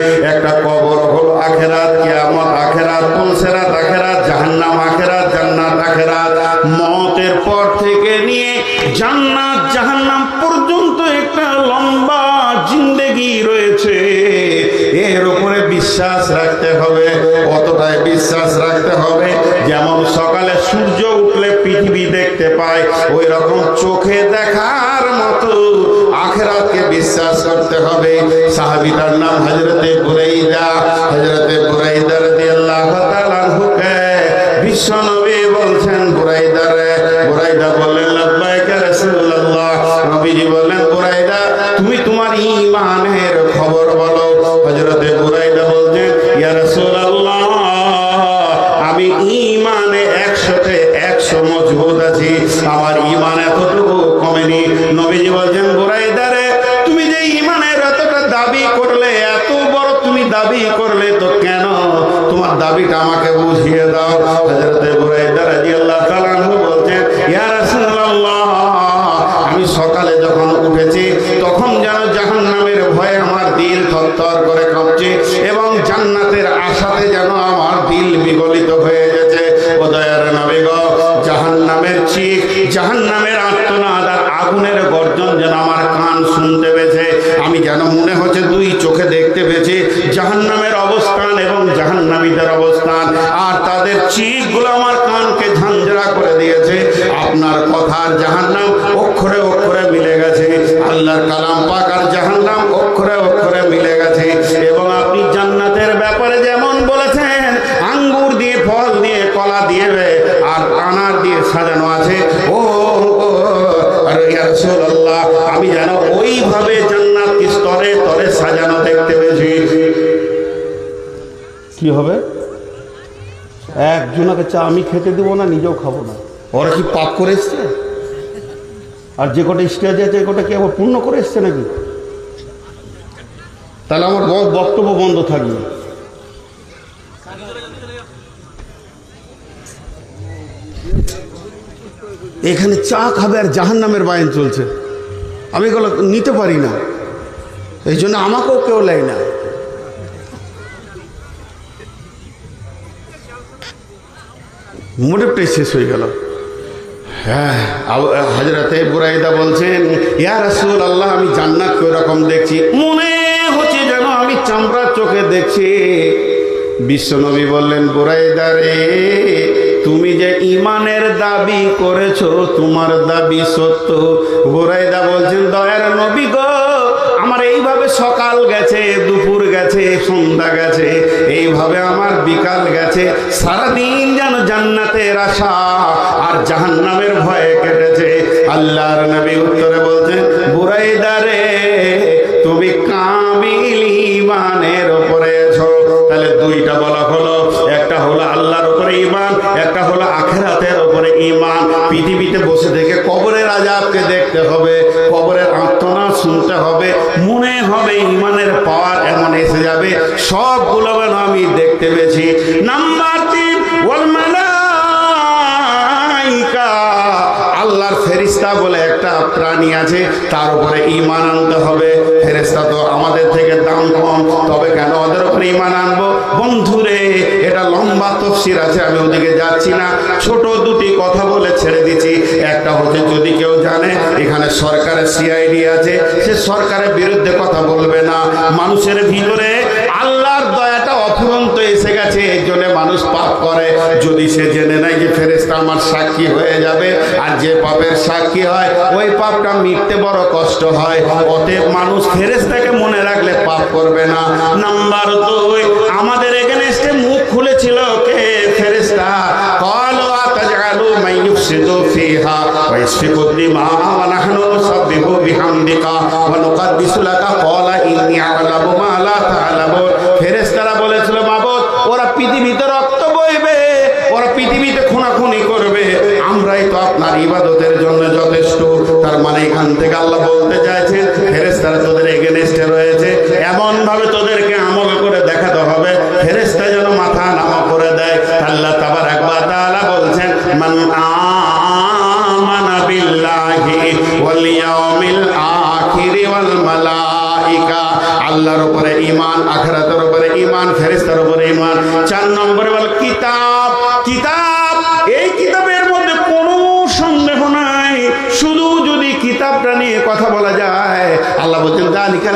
একটা কবর হলো আখেরাত, কিয়ামত আখেরাত, পুলসেরাত আখেরাত, জাহান্নাম আখেরাত, জান্নাত আখেরাত। মতের পর থেকে নিয়ে জান্নাত, জাহান্নাম পর্যন্ত একটা লম্বা জিন্দেগি রয়েছে। এর উপরে বিশ্বাস রাখতে হবে কতটাই বিশ্বাস রাখতে হবে। যেমন সকালে সূর্য উঠলে পৃথিবী দেখতে পায় ওই রকম চোখে দেখার সাহাবিটার নাম হজরতে বুরাইদা। হজরতে বুরাইদা রাদিয়াল্লাহু তাআলা আনহুকে বিশ্ব নবী বলছেন, বুরাইদা রে। বুরাইদা বললেন বললেন, বুরাইদা, তুমি তোমার খবর বলো। হযরতে বুরাইদা বলছেন আমি ঈমানে একশোতে একশো মজবুত আছি। আমার ঈমান এতটুকু কমেনি। নবীজি বলছেন দাবি করলে তো কেন? তোমার দাবিটা আমাকে বুঝিয়ে দাও। হযরতে বলছেন আমি সকালে যখন উঠেছি, তখন যেন জাহান্নামের আমার দিল করে এবং জান্নাতের আশাতে যেন আমার দিল বিগলিত হয়ে গেছে। জাহান্নামের আত্মনাদ আর আগুনের গর্জন যেন আমার কান শুনতে পেয়েছে। আমি যেন মনে জাহান্নামের অবস্থান এবং জাহান্নামীদের অবস্থান। আর তাদের চিকগুলো আমার কানকে ঝাঞ্ঝরা করে দিয়েছে। আপনার কথা জাহান্নাম অক্ষরে অক্ষরে মিলে গেছে। আল্লাহর কালাম পাক আর জাহান্নাম অক্ষরে অক্ষরে মিলে গেছে। এবং আপনি জান্নাতের ব্যাপারে যেমন বলেছেন আঙ্গুর দিয়ে ফল দিয়ে কলা দিয়ে আর আনার দিয়ে সাজানো আছে। ও, হবে? একজনকে চা আমি খেতে দেবো না নিজেও খাব না। ওরা কি পাপ করে এসছে? আর যে কটা স্টেজ আছে কটা কি আবার পূর্ণ করে এসছে নাকি? তাহলে আমার বক্তব্য বন্ধ থাকবে। এখানে চা খাবে আর জাহান নামের বায়ন চলছে। আমি এগুলো নিতে পারি না। এই জন্য আমাকেও কেউ নেয় না। মোটিভটাই শেষ হয়ে গেল। হ্যাঁ হাজরাতে বুরাইদা বলছেন, ইয়া রাসূল আল্লাহ আমি জান্নাত রকম দেখছি? মনে হচ্ছে যেন আমি চামড়ার চোখে দেখছি। বিশ্বনবী বললেন, বুরাইদা রে, তুমি যে ইমানের দাবি করেছ, তোমার দাবি সত্য। বুরাইদা বলছেন, দয়ার নবী গো সকাল গেছে, দুপুর গেছে, সন্ধ্যা গেছে, এইভাবে আমার বিকাল গেছে। সারাদিন যেন জান্নাতের আশা আর জাহান্নামের ভয়ে কেটেছে। আল্লাহর নবী উত্তরে বলছেন বুরাইদারে তুমি কামিল ইমানের উপরে আছো। তাহলে দুইটা বলা হলো, একটা হলো আল্লাহর উপরে ইমান একটা হলো আখেরাতের উপরে ইমান পৃথিবীতে বসে থেকে কবরের আজাবকে দেখতে হবে, কবরের আত্মনাদ শুনতে হবে ইমানের পাওয়ার এমন এসে যাবে। সবগুলো যেন আমি দেখতে পেয়েছি। নাম্বার তিন, ওয়াল আল্লাহর ফেরিস্তা বলে প্রাণী আছে, তার উপরে ইমান আনতে হবে। ফেরেস্তা তো আমাদের থেকে দাম কম, তবে কেন ওদের উপরে ইমান আনব? বন্ধুরে, এটা লম্বা তফসির আছে, আমি ওদিকে যাচ্ছি না। ছোট দুটি কথা বলে ছেড়ে দিচ্ছি। একটা হচ্ছে, যদি কেউ জানে, এখানে সরকারের সিআইডি আছে, সে সরকারের বিরুদ্ধে কথা বলবে না। মানুষের ভিতরে জন্য মানুষ পাপ করে। যদি সে জেনে নেয় যে ফেরেস্তা আমার সাক্ষী হয়ে যাবে, আর যে পাপের সাক্ষী হয়, ওই পাপটা মিটতে বড় কষ্ট হয়। অতএব মানুষ ফেরেস্তাকে মনে রাখলে পাপ করবে না। নাম্বার দুই, আমাদের এখানে এসে মুখ খুলেছিল কে? ফেরেস্তা কল আতাজালু মাইয়ুফসিদু ফিহা ওয়া ইসফিকু এখান থেকে আল্লাহ বলতে চাইছেন, ফেরেশতারা তোদের এগেনস্টে রয়েছে। এমন ভাবে তোদেরকে আমল করে দেখাতে হবে, ফেরেশতা যেন মাথা নামা করে দেয়। আল্লাহ তাবার একবার তাআলা বলছেন, মান আমানা বিল্লাহি ওয়াল ইয়াউমিল আখির ওয়াল মালাইকা। আল্লাহর উপর ইমান ফেরেস্তার উপরে ইমান চার নম্বরে বল, কিতাব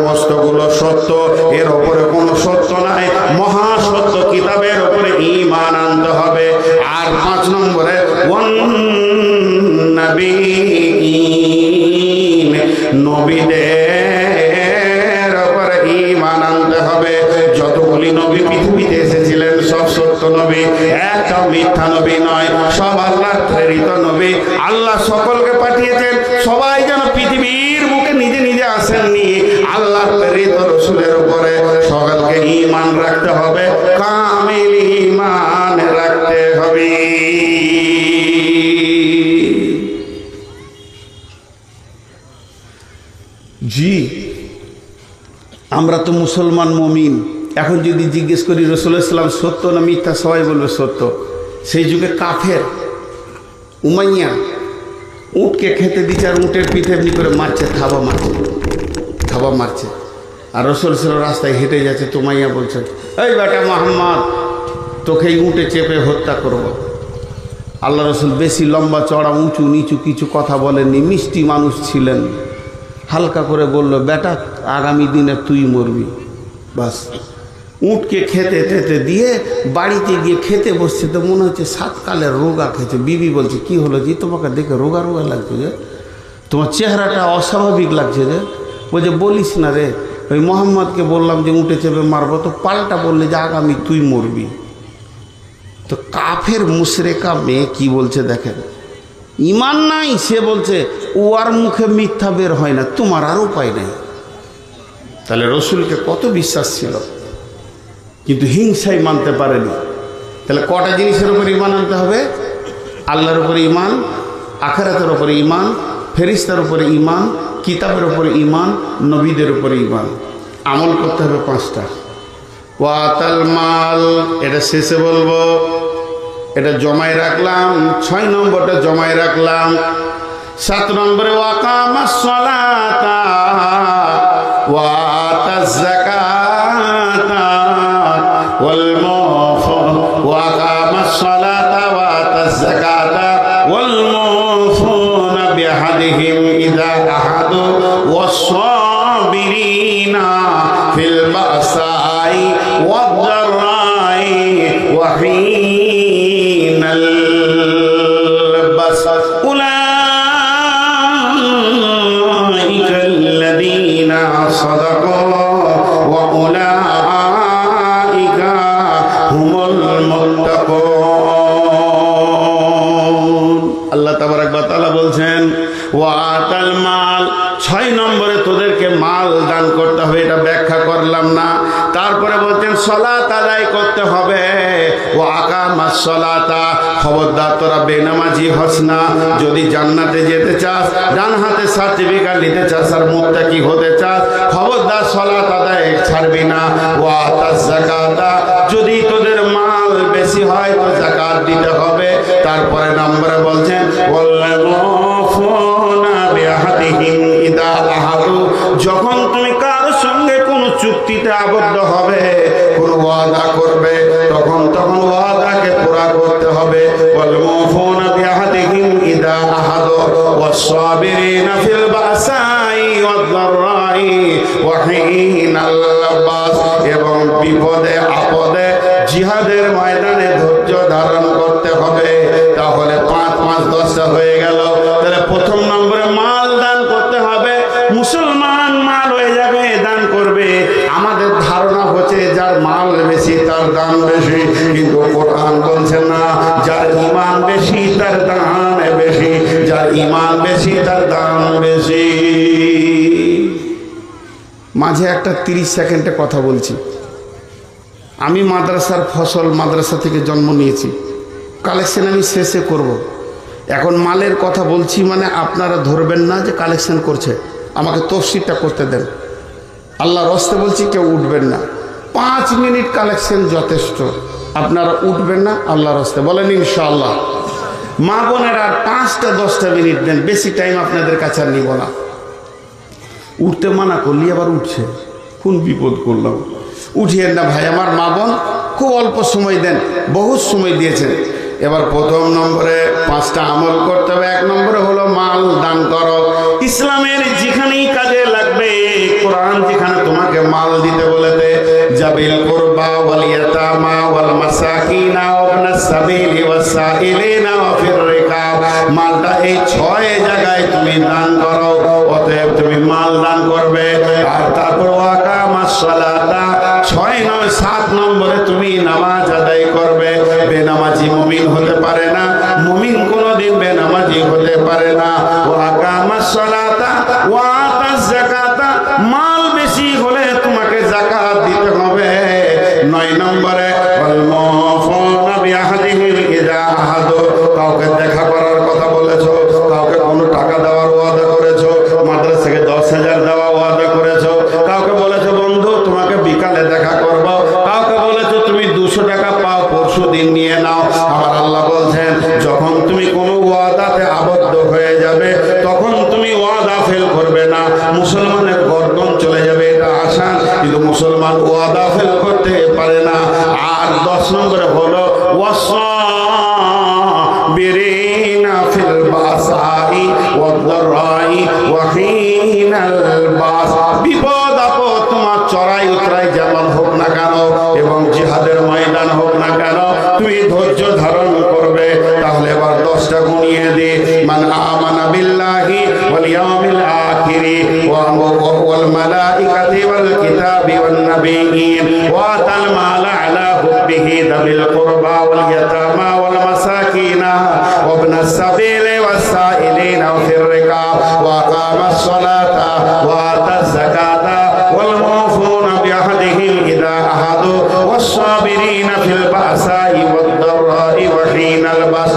সমস্তগুলো সত্য। এর উপরে কোনো সত্য নাই। মহা সত্য কিতাবের উপরে ঈমান আনতে হবে। আর পাঁচ নম্বরে নবীদের উপরে ঈমান আনতে হবে। যতগুলি নবী পৃথিবীতে এসেছিলেন, সব সত্য নবী। একটা মিথ্যা নবী নয়। সব আল্লাহ প্রেরিত নবী। আল্লাহ সকলকে প্রেরিত রসুলের উপরে সকলকে ঈমান রাখতে হবে, কামিল ঈমান রাখতে হবে। জি, আমরা তো মুসলমান মমিন। এখন যদি জিজ্ঞেস করি রসুল ইসলাম সত্য না মিথ্যা? সবাই বলবে সত্য। সেই যুগে কাফের, উমাইয়া, উটকে খেতে দিচ্ছে আর উটের পিঠে এমনি করে মারছে, থাবা মারছে। থাবা মারছে। আর রসুল ইসলাম রাস্তায় হেঁটে যাচ্ছে, তোমাইয়া বলছে, এই বেটা মোহাম্মদ তোকে উটে চেপে হত্যা করব। আল্লাহ রসুল বেশি লম্বা চড়া উঁচু, নিচু কিছু কথা বলেননি, মিষ্টি মানুষ ছিলেন। হালকা করে বলল, বেটা, আগামী দিনে তুই মরবি। বাস। উটকে খেতে খেতে দিয়ে বাড়িতে গিয়ে খেতে বসছে তো মনে হচ্ছে সাতকালের রোগা খেয়েছে। বিবি বলছে, কি হলো যে তোমাকে দেখে রোগা রোগা লাগছে যে? তোমার চেহারাটা অস্বাভাবিক লাগছে যে? বলছে, বলিস না রে। ওই মোহাম্মদকে বললাম যে উঠে চেপে মারবো। তো পাল্টা বললে যে, আগামী তুই মরবি। তো কাফের মুশরেকা মেয়ে কি বলছে দেখেন? ইমান নাই, সে বলছে ওয়ার মুখে মিথ্যা বের হয় না, তোমার আর উপায় নেই। তাহলে রসুলকে কত বিশ্বাস ছিল? কিন্তু হিংসাই মানতে পারেনি। তাহলে কটা জিনিসের উপর ইমান আনতে হবে? আল্লাহর উপরে ইমান, আখারাতের উপরে ইমান, ফেরিস্তার উপরে ইমান কিতাবের উপরে ইমান নবীদের উপরে ইমান আমল করতে হবে পাঁচটা। ওয়াতাল মাল, এটা শেষে বলব। এটা জমায় রাখলাম, ছয় নম্বরটা জমায় রাখলাম। সাত নম্বরে ওয়াকামা সলাতা وحين البأس أولئك الذين صدقوا وأولئك هم المتقون আল্লাহ তাবারাক ওয়া তাআলা বলছেন ওয়াতাল মাল ছয় নম্বরে তোদেরকে মাল দান করতে হবে এটা ব্যাখ্যা করলাম না তারপরে বলছেন সলাত আদায় করতে হবে ও আকামা সলাতা খবরদার তোরা বেনামাজি হস না। যদি জান্নাতে যেতে চাস, ডান হাতে সার্টিফিকেট নিতে চাস আর মুত্তাকি হতে চাস, খবরদার সলাত আদায় ছাড়বি না। ও জাকাতা যদি তোদের মাল বেশি হয়, তো জাকাত দিতে হবে। তারপরে নম্বরে বলছেন যখন তুমি কার সঙ্গে কোন চুক্তিতে আবদ্ধ হবে, কোন ওয়াদা করবে, তখন তখন ফিল বাসাই ওয়াদ-দাররাই ওয়া হিনাল বাস এবং বিপদে আপদে জিহাদের ময়দানে ধৈর্য ধারণ বেশি, তার দাম বেশি। মাঝে একটা তিরিশ সেকেন্ডে কথা বলছি। আমি মাদ্রাসার ফসল মাদ্রাসা থেকে জন্ম নিয়েছি। কালেকশন আমি শেষে করব। এখন মালের কথা বলছি মানে আপনারা ধরবেন না যে কালেকশন করছে। আমাকে তফসিরটা করতে দেন। আল্লাহ রস্তে বলছি কেউ উঠবেন না। পাঁচ মিনিট কালেকশন যথেষ্ট। আপনারা উঠবেন না আল্লাহ রস্তে। বলেন ইনশাআল্লাহ। মা বোনের আর পাঁচটা, দশটা মিনিট দেন, বেশি টাইম আপনাদের কাছে আর নিব না। উঠতে মানা করলি, আবার উঠছে। কোন বিপদ করলাম? উঠিয়েন না ভাই, আমার মা বোন খুব অল্প সময় দেন, বহুত সময় দিয়েছেন। এবার প্রথম নম্বরে পাঁচটা আমল করতে হবে। এক নম্বরে হলো মাল দান করো। ইসলামের যেখানেই কাজে লাগবে, কোরআন যেখানে তোমাকে মাল দিতে বলেতে জাবিল কুরবা ওয়াল ইয়াতামা ওয়াল মাসাকিনা ওয়াবনাস সাবিলি ওয়াসাইলিনা ওয়া ফির রিকাব। মালটা এই ছয় জায়গায় তুমি দান করো, অতএব তুমি মাল দান করবে। আর তারপর ওয়াকা সালাতা, ছয় নয়, সাত নম্বরে তুমি নামাজ মুসলমানের গর্দন চলে যাবে, এটা আসান কিন্তু মুসলমান ওয়াদা ফেল করতে পারে না। আর দশ নম্বরে হলো ওয়াসল الشهيد ذوي القربى واليتامى والمساكين وابن السبيل والسائلين وفي الرقاب وأقام الصلاة وآتى الزكاة والموفون بعهدهم إذا أحدوا والصابرين في البأساء والضراء وحين البأس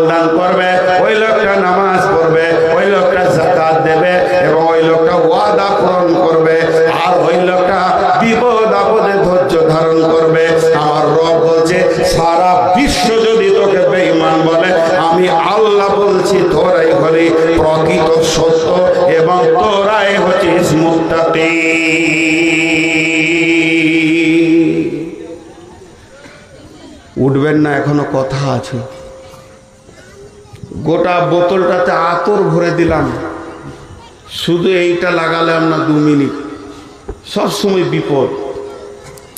লোকটা মাল দান করবে, ওই লোকটা নামাজ পড়বে, ওই লোকটা জাকাত দেবে এবং ওই লোকটা ওয়াদা পূরণ করবে আর ওই লোকটা বিপদ আপদে ধৈর্য ধারণ করবে। আমার রব বলছে, সারা বিশ্ব যদি তোকে বেঈমান বলে, আমি আল্লাহ বলছি, তোরাই হলে প্রকৃত সত্য এবং তোরাই হচ্ছিস মুক্তাকি উঠবেন না, এখনও কথা আছে। গোটা বোতলটাতে আতর ভরে দিলাম। শুধু এইটা লাগালাম না, দু মিনিট। সবসময় বিপদ।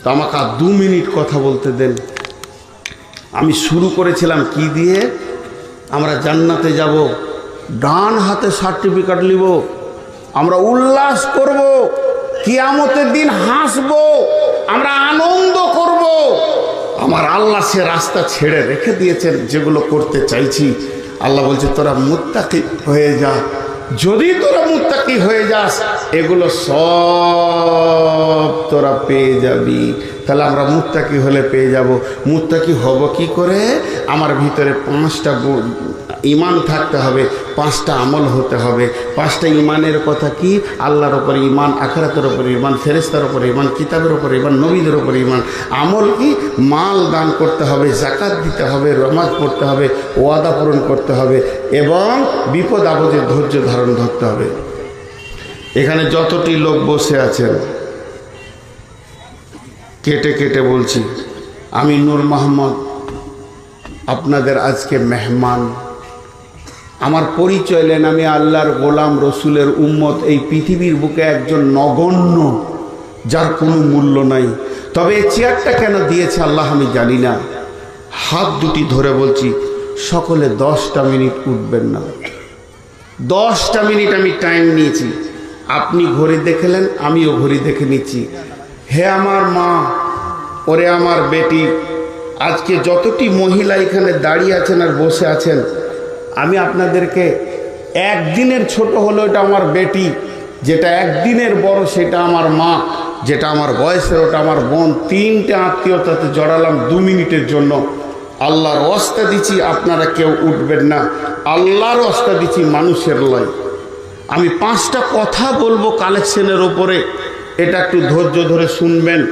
তো আমাকে আর দু মিনিট কথা বলতে দেন। আমি শুরু করেছিলাম কি দিয়ে? আমরা জান্নাতে যাব, ডান হাতে সার্টিফিকেট নিব, আমরা উল্লাস করব, কিয়ামতের দিন হাসব, আমরা আনন্দ করব। আমার আল্লাহ সে রাস্তা ছেড়ে রেখে দিয়েছেন যেগুলো করতে চাইছি। আল্লাহ বলছে, তোরা মুত্তাকি হয়ে যা। যদি তোরা মুত্তাকি হয়ে যাস, এগুলো সব তোরা পেয়ে যাবি। তাহলে আমরা মুত্তাকি হলে পেয়ে যাব। মুত্তাকি হব কি করে? আমার ভিতরে পাঁচটা ইমান থাকতে হবে, পাঁচটা আমল হতে হবে। পাঁচটা ইমানের কথা কি? আল্লাহর ওপরে ইমান, আখরাতের ওপরে ইমান ফেরেস্তার ওপরে ইমান, কিতাবের ওপরে ইমান, নবীদের ওপরে ইমান। আমল কি? মাল দান করতে হবে জাকাত দিতে হবে রমাজ পড়তে হবে, ওয়াদা পূরণ করতে হবে এবং বিপদ আপদে ধৈর্য ধারণ ধরতে হবে। এখানে যতটি লোক বসে আছেন, কেটে কেটে বলছি, আমি নূর মোহাম্মদ আপনাদের আজকে মেহমান। আমার পরিচয় নেন আমি আল্লাহর গোলাম রসুলের উম্মত। এই পৃথিবীর বুকে একজন নগণ্য, যার কোনো মূল্য নাই। তবে এই চেয়ারটা কেন দিয়েছে আল্লাহ আমি জানি না। হাত দুটি ধরে বলছি, সকলে দশটা মিনিট উঠবেন না। দশটা মিনিট আমি টাইম নিয়েছি। আপনি ঘড়ি দেখেলেন, আমিও ঘড়ি দেখে নিচ্ছি। হে আমার মা, ওরে আমার বেটি, আজকে যতটি মহিলা এখানে দাঁড়িয়ে আছেন আর বসে আছেন আমি আপনাদেরকে একদিনের ছোট হলো এটা আমার বেটি, যেটা একদিনের বড় সেটা আমার মা, যেটা আমার বয়সের ওটা আমার বোন, তিনটে আত্মীয়তাতে জড়ালাম দু মিনিটের জন্য। আল্লাহর অস্তা দিচ্ছি আপনারা কেউ উঠবেন না। আল্লাহর অস্তা দিচ্ছি মানুষের লয়। আমি পাঁচটা কথা বলব কালেকশনের ওপরে এটা একটু ধৈর্য ধরে শুনবেন।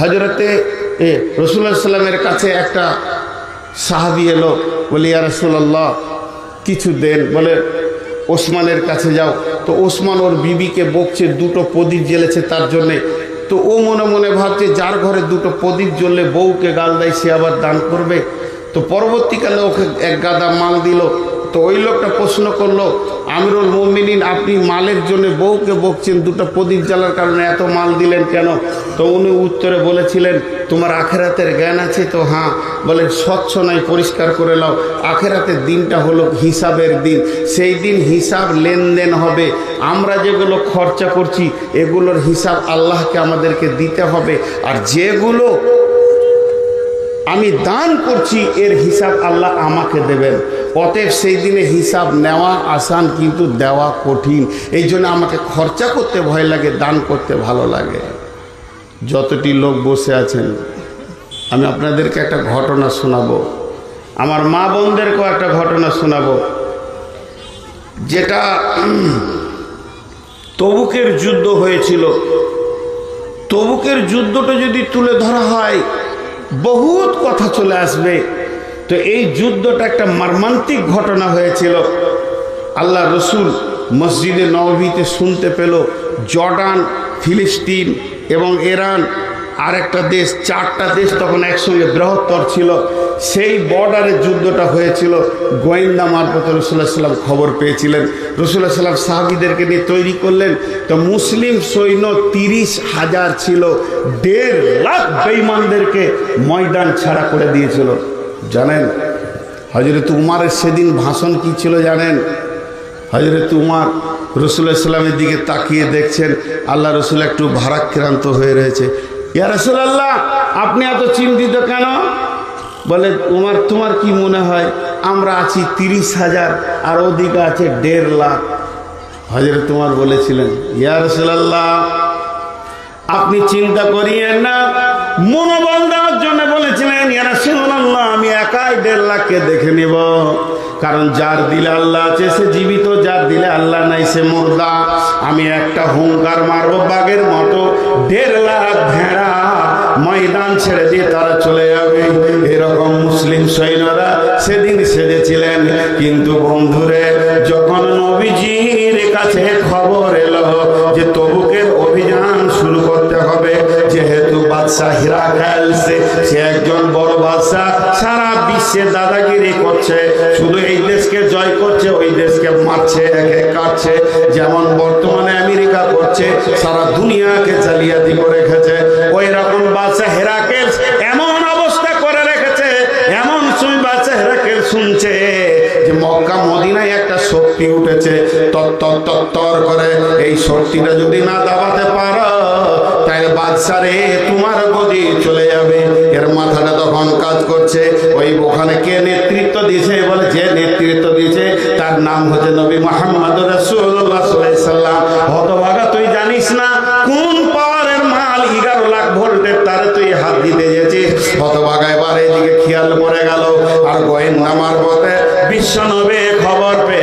হজরতে এ রসুল্লাহ সাল্লামের কাছে একটা সাহাবি এলো। বলি, ইয়া রসুল্লাহ কিছু দেন, বলে, ওসমানের কাছে যাও। তো ওসমান ওর বিবিকে বকছে, দুটো প্রদীপ জ্বেলেছে তার জন্যে। তো ও মনে মনে ভাবছে, যার ঘরে দুটো প্রদীপ জ্বললে বউকে গাল দেয়, সে আবার দান করবে। তো পরবর্তীকালে ওকে এক গাদা মাল দিল। তো ওই লোকটা প্রশ্ন করল আমিরুল মমিনিন, আপনি মালের জন্য বউকে বকছেন, দুটো প্রদীপ জ্বালার কারণে এত মাল দিলেন কেন? তো উনি উত্তরে বলেছিলেন, তোমার আখেরাতের জ্ঞান আছে তো? হ্যাঁ। বলে, স্বচ্ছ নাই পরিষ্কার করে নাও। আখেরাতের দিনটা হলো হিসাবের দিন। সেই দিন হিসাব লেনদেন হবে। আমরা যেগুলো খরচা করছি, এগুলোর হিসাব আল্লাহকে আমাদেরকে দিতে হবে। আর যেগুলো আমি দান করছি, এর হিসাব আল্লাহ আমাকে দেবেন। অতএব সেই দিনে হিসাব নেওয়া আসান কিন্তু দেওয়া কঠিন। এই জন্য আমাকে খরচা করতে ভয় লাগে, দান করতে ভালো লাগে। যতটি লোক বসে আছেন, আমি আপনাদেরকে একটা ঘটনা শোনাবো। আমার মা বোনদেরকেও একটা ঘটনা শোনাবো। যেটা তবুকের যুদ্ধ হয়েছিল। তবুকের যুদ্ধটা যদি তুলে ধরা হয় বহুত কথা চলে আসবে। তো এই যুদ্ধটা একটা মর্মান্তিক ঘটনা হয়েছিল। আল্লাহ রসুল মসজিদে নবীতে শুনতে পেল, জর্ডান, ফিলিস্তিন এবং ইরান আর একটা দেশ, চারটা দেশ তখন একসঙ্গে বৃহত্তর ছিল। সেই বর্ডারে যুদ্ধটা হয়েছিল। গোয়েন্দা মারফত রসুল্লাহ সাল্লাম খবর পেয়েছিলেন। রসুল্লাহ সাল্লাম সাহাবিদেরকে নিয়ে তৈরি করলেন। তো মুসলিম সৈন্য তিরিশ হাজার ছিল। দেড় লাখ বেইমানদেরকে ময়দান ছাড়া করে দিয়েছিল। জানেন হজরত উমারের সেদিন ভাষণ কি ছিল জানেন? হজরত উমার রসুল্লাহ সাল্লামের দিকে তাকিয়ে দেখছেন, আল্লাহ রসুল একটু ভারাক্রান্ত হয়ে রয়েছে। ইয়া রসুল্লাহ আপনি এত চিন্তিত কেন? বলে, তোমার তোমার কি মনে হয়? আমরা আছি তিরিশ হাজার, আর ওদিকে আছে দেড় লাখ। হজরত তোমার বলেছিলেন, ইয়া রসুল্লাহ আপনি চিন্তা করিয়েন না। মনোবল দেওয়ার জন্য বলেছিলেন ইয়ারা শুনুন আমি একাই দেড় লাখকে দেখে নিব। কারণ যার দিলে আল্লাহ আছে, সে জীবিত, যার দিলে আল্লাহ নাই, সে মুর্দা। আমি একটা হুঙ্কার মারবো বাঘের মতো, দেড় লাখ ভেড়া। ময়দান ছেড়ে দিয়ে তারা চলে যাবে। এরকম মুসলিম সৈন্যরা সেদিন সেজেছিলেন। কিন্তু বন্ধুরে, যখন নবীজির কাছে খবর এলো যে তবুকের অভিযান শুরু করতে হবে, যেহেতু বাদশাহ হীরা খেলছে সে একজন বড় বাদশাহ বিশ্বে দাদাগিরি করছে, শুধু এই দেশকে জয় করছে, ওই দেশকে মারছে, একে কাটছে। যেমন বর্তমানে আমেরিকা করছে, সারা দুনিয়াকে জালিয়াতি করে রেখেছে। ওই রকম বাদশাহ হেরাকেল এমন অবস্থা করে রেখেছে, এমন সুই বাদশাহ হেরাকেল শুনছে যে মক্কা, মদিনায় একটা শক্তি উঠেছে। তত্তর তত্তর করে এই শক্তিটা যদি না দাবাতে পারো, তাহলে বাদশারে তোমার গদি চলে এর মাথাটা তখন কাজ করছে। ওই ওখানে কে নেতৃত্ব দিয়েছে? বলে যে নেতৃত্ব দিয়েছে, তার নাম হচ্ছে নবী মোহাম্মদ রসুল্লাহ সাল্লাম। হতভাগা, তুই জানিস না কোন পাওয়ারের মাল এগারো লাখ ভোল্টের তারে তুই হাত দিতে গেছিস? হতভাগা, এবার এদিকে খেয়াল পড়ে গেল। আর গোয়েন্দা মারফতে বিশ্ব নবে খবর পেয়ে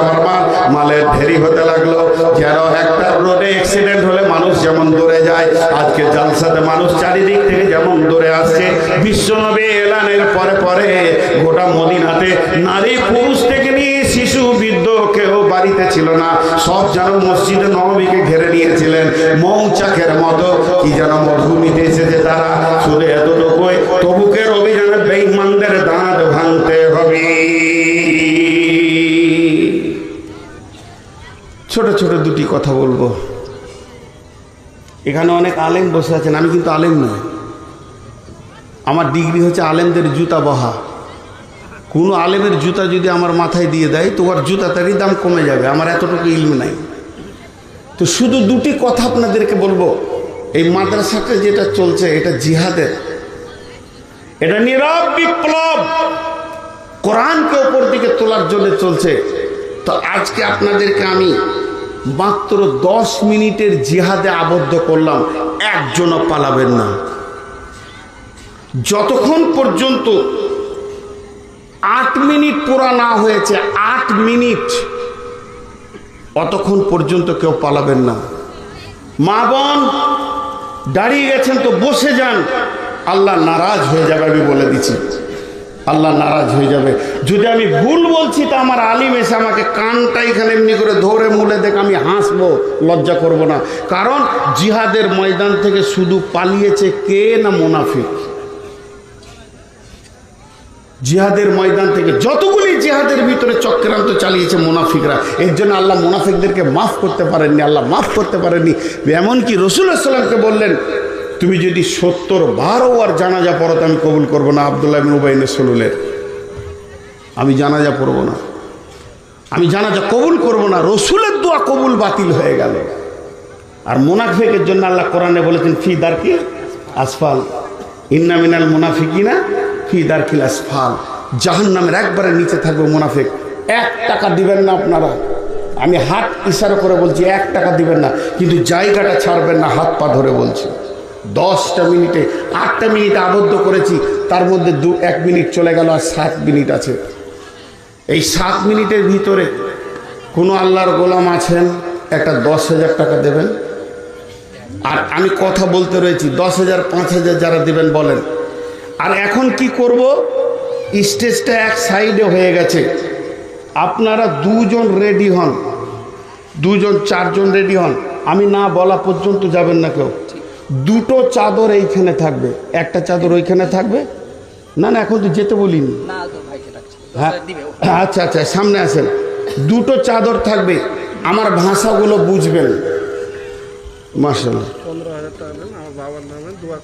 আমার মাল। মালের দেরি হতে লাগল। যেন একটা রোডে অ্যাক্সিডেন্ট হলে মানুষ যেমন দৌড়ে যায়, আজকে জালসাতে মানুষ চারিদিক থেকে যেমন দৌড়ে আসছে, বিশ্বনবী এলানের পরে পরে গোটা মদিনাতে নারী পুরুষ থেকে নিয়ে শিশু, বৃদ্ধ কেউ বাড়িতে ছিল না। সব যেন মসজিদে নবীকে ঘিরে নিয়েছিলেন। মৌচাকের মতো কি যেন মরুভূমিতে এসেছে তারা। শুধু এতটুকুই, তবুকের অভিযানে ছোট ছোট দুটি কথা বলব। এখানে অনেক আলেম বসে আছেন, আমি কিন্তু আলেম নই। আমার ডিগ্রি হচ্ছে আলেমদের জুতা বহা। কোনো আলেমের জুতা যদি আমার মাথায় দিয়ে দেয়, তো ওর জুতা তারই দাম কমে যাবে, আমার এতটুকু ইলম নাই। তো শুধু দুটি কথা আপনাদেরকে বলব। এই মাদ্রাসাটা যেটা চলছে, এটা জিহাদের। এটা নীরব বিপ্লব। কোরআনকে ওপর দিকে তোলার জন্য চলছে। তো আজকে আপনাদেরকে আমি মাত্র দশ মিনিটের জিহাদে আবদ্ধ করলাম, একজনও পালাবেন না। যতক্ষণ পর্যন্ত আট মিনিট পুরা না হয়েছে, আট মিনিট, অতক্ষণ পর্যন্ত কেউ পালাবেন না। মা বোন, দাঁড়িয়ে গেছেন তো বসে যান। আল্লাহ নারাজ হয়ে যাবে আমি বলে দিচ্ছি। আল্লাহ নারাজ হয়ে যাবে। যদি আমি ভুল বলছি, তা আমার আলিম এসে আমাকে কানটা এখানে এমনি করে ধরে মুলে দেখ, আমি হাসবো, লজ্জা করব না। কারণ জিহাদের ময়দান থেকে শুধু পালিয়েছে কে না মোনাফিক? জিহাদের ময়দান থেকে যতগুলি জিহাদের ভিতরে চক্রান্ত চালিয়েছে মুনাফিকরা, এর জন্য আল্লাহ মুনাফিকদেরকে মাফ করতে পারেননি, আল্লাহ মাফ করতে পারেননি। এমনকি রসুল্লাহ সাল্লামকে বললেন তুমি যদি সত্তর বারো আর জানাজা পড়ো, তো আমি কবুল করব না। আবদুল্লাহ উবাইন সলুলের। আমি জানাজা পড়ব না। আমি জানাজা কবুল করব না। রসুলের দোয়া কবুল বাতিল হয়ে গেল। আর মুনাফিকের জন্য আল্লাহ কোরআনে বলেছেন, ফি দারকি আসফাল। ইন্না মিনাল মুনাফিকিনা ফি দারকিল আসফাল। জাহান নামের একবারে নিচে থাকবে মুনাফিক। এক টাকা দিবেন না আপনারা। আমি হাত ইশারা করে বলছি, এক টাকা দিবেন না। কিন্তু জায়গাটা ছাড়বেন না, হাত পা ধরে বলছি। দশটা মিনিটে, আটটা মিনিট আবদ্ধ করেছি, তার মধ্যে দু, এক মিনিট চলে গেল আর সাত মিনিট আছে। এই সাত মিনিটের ভিতরে কোনো আল্লাহর গোলাম আছেন? একটা দশ হাজার টাকা দেবেন। আর আমি কথা বলতে রয়েছি, দশ হাজার, পাঁচ হাজার যারা দেবেন বলেন। আর এখন কি করব? স্টেজটা এক সাইডে হয়ে গেছে। আপনারা দুজন রেডি হন। দুজন, চারজন রেডি হন। আমি না বলা পর্যন্ত যাবেন না কেউ। দুটো চাদর এইখানে থাকবে। একটা চাদর ওইখানে থাকবে। না না এখন তো যেতে বলিনি। হ্যাঁ। আচ্ছা আচ্ছা সামনে আসেন। দুটো চাদর থাকবে। আমার ভাষাগুলো বুঝবেন। মার্শাল্লাহ দোয়া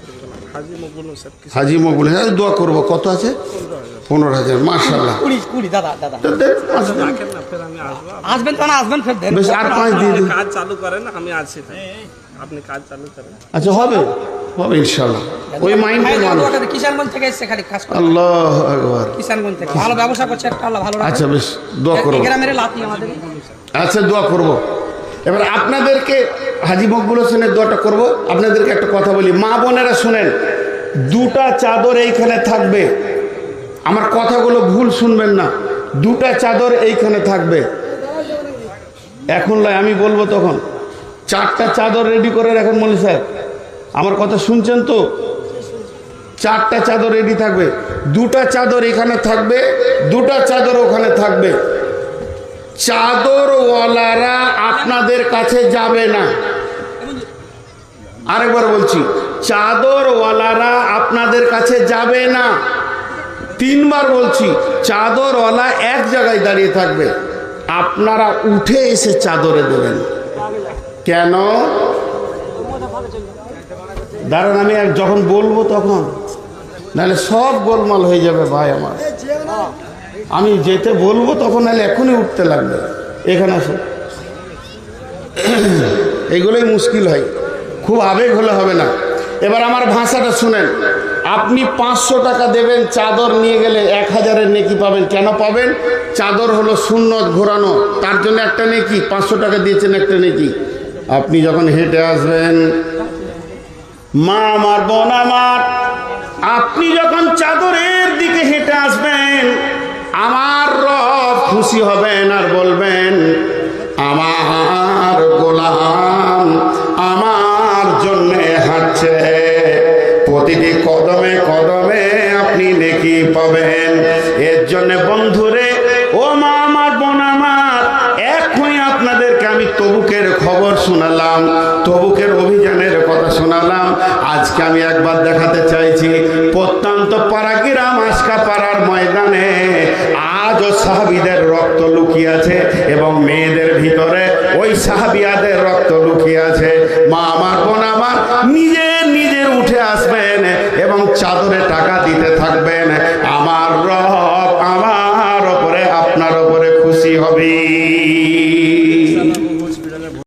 হাজি মকবুল হোসেন কিছু হাজি মকবুল দোয়া করব। কত আছে? পনেরো হাজার। মার্শাল্লাহ আসবেন। আর পাঁচ দিয়ে দিন। কাজ চালু করেন আমি আছি। আপনি কাজ চালু করেন। আচ্ছা হবে। হবে ইনশাল্লাহ। ওই মাইন্ডের ভাই, মানুষ। কিষানগঞ্জ থেকে এসছে খালি কাজ করে আল্লাহ আকবার। কিষানগঞ্জ থেকে। ভালো ব্যবসা করছে একটা আল্লাহ ভালো। আচ্ছা বেশ দোয়া করব। গ্রামের লাতি আমাদের। আচ্ছা দোয়া করব। এবার আপনাদেরকে হাজি মকবুল হোসেনের দোয়াটা করব। আপনাদেরকে একটা কথা বলি। মা বোনেরা শুনেন দুটা চাদর এইখানে থাকবে। আমার কথাগুলো ভুল শুনবেন না। দুটা চাদর এইখানে থাকবে। এখন নয় আমি বলব তখন। চারটা চাদর রেডি করে রাখেন মলি সাহেব। আমার কথা শুনছেন তো? চারটা চাদর রেডি থাকবে। দুটা চাদর এখানে থাকবে, দুটা চাদর ওখানে থাকবে। চাদরওয়ালারা আপনাদের কাছে যাবে না। আরেকবার বলছি, চাদরওয়ালারা আপনাদের কাছে যাবে না। তিনবার বলছি, চাদরওয়ালা এক জায়গায় দাঁড়িয়ে থাকবে। আপনারা উঠে এসে চাদরে দেবেন। কেন? দাঁড়ান, আমি আর যখন বলব তখন। নাহলে সব গোলমাল হয়ে যাবে ভাই আমার। আমি যেতে বলব তখন নাহলে এখনই উঠতে লাগবে। এখানে আসো এগুলোই মুশকিল হয়। খুব আবেগ হলে হবে না। এবার আমার ভাষাটা শুনেন। আপনি পাঁচশো টাকা দেবেন, চাদর নিয়ে গেলে এক হাজারের নেকি পাবেন। কেন পাবেন? চাদর হলো শূন্য ঘোরানো। তার জন্য একটা নেকি, পাঁচশো টাকা দিয়েছেন একটা নেকি। আপনি যখন হেঁটে আসবেন, মা আমার, বোন আমার, আপনি যখন চাদরের দিকে হেঁটে আসবেন, আমার রব খুশি হবেন আর বলবেন, আমার গোলাম আমার জন্যে হাঁটছে। প্রতিটি কদমে কদমে আপনি নেকি পাবেন। তবুকের অভিযানের কথা শোনালাম। আজকে আমি একবার দেখাতে চাইছি, প্রত্যন্ত পাড়াগিরাম আসকা পাড়ার ময়দানে আজও সাহাবিদের রক্ত লুকিয়ে আছে এবং মেয়েদের ভিতরে ওই সাহাবিয়াদের রক্ত লুকিয়ে আছে। মা আমার বোন আমার নিজে